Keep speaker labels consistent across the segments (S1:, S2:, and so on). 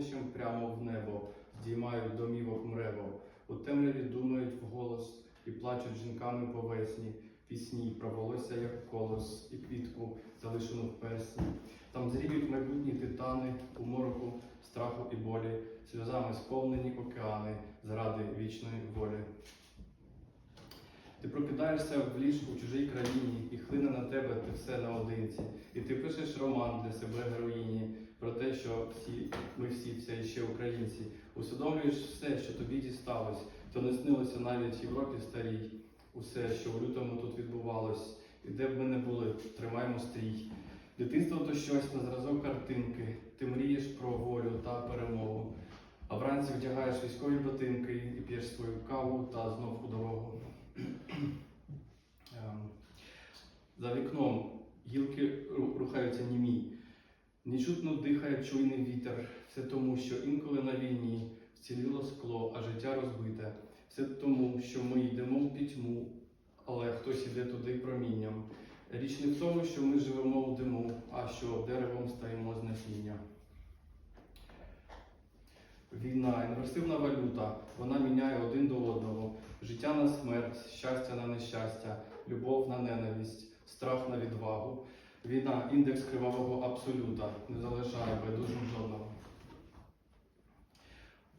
S1: полум'ячем прямо в небо, здіймають домівок мрево, у темряві думають вголос і плачуть жінками по весні, пісні, про волосся, як колос, і квітку залишену в персні. Там зріють майбутні титани у мороку, страху і болі, сльозами сповнені океани заради вічної волі. Ти прокидаєшся в ліжку в чужій країні, і хлине на тебе ти все наодинці. І ти пишеш роман для себе героїні про те, що всі, ми всі все ще українці. Усвідомлюєш все, що тобі дісталось, то не снилося навіть Європі старій. Усе, що в лютому тут відбувалось, і де б ми не були, тримаємо стрій. Дитинство то щось на зразок картинки. Ти мрієш про волю та перемогу. А вранці вдягаєш військові ботинки і п'єш свою каву та знов у дорогу. За вікном гілки рухаються німі. Нечутно дихає чуйний вітер. Все тому, що інколи на війні вціліло скло, а життя розбите. Все тому, що ми йдемо в пітьму, але хтось іде туди промінням. Річ не в тому, що ми живемо в диму, а що деревом стаємо з насіння. Війна інверсивна валюта, вона міняє один до одного. Життя на смерть, щастя на нещастя, любов на ненависть, страх на відвагу. Війна індекс кривавого абсолюта не залишає байдужим жодного.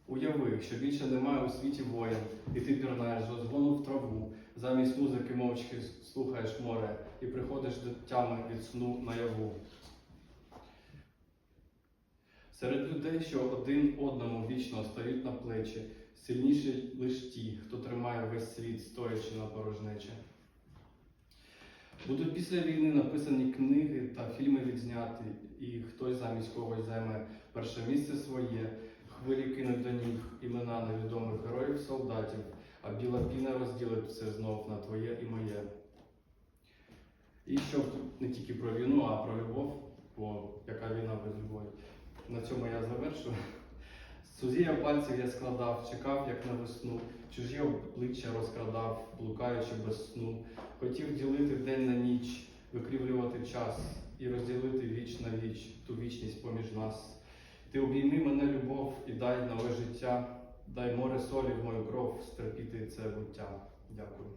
S1: Уяви, що більше немає у світі воїн, і ти пірнаєш з розгону в траву. Замість музики мовчки слухаєш море і приходиш до тями від сну наяву. Серед людей, що один одному вічно стають на плечі, сильніші лиш ті, хто тримає весь світ, стоячи на порожнечі. Будуть після війни написані книги та фільми відзняті, і хтось замість когось займе перше місце своє, хвилі кинуть до ніг імена невідомих героїв солдатів, а біла піна розділить все знов на твоє і моє. І щоб не тільки про війну, а про любов, бо яка війна без любові. На цьому я завершу. Сузір'я пальців я складав, чекав, як на весну, чужі обличчя розкрадав, блукаючи без сну. Хотів ділити день на ніч, викрівлювати час і розділити віч на віч, ту вічність поміж нас. Ти обійми мене, любов, і дай нове життя, дай море солі в мою кров стерпіти це буття. Дякую.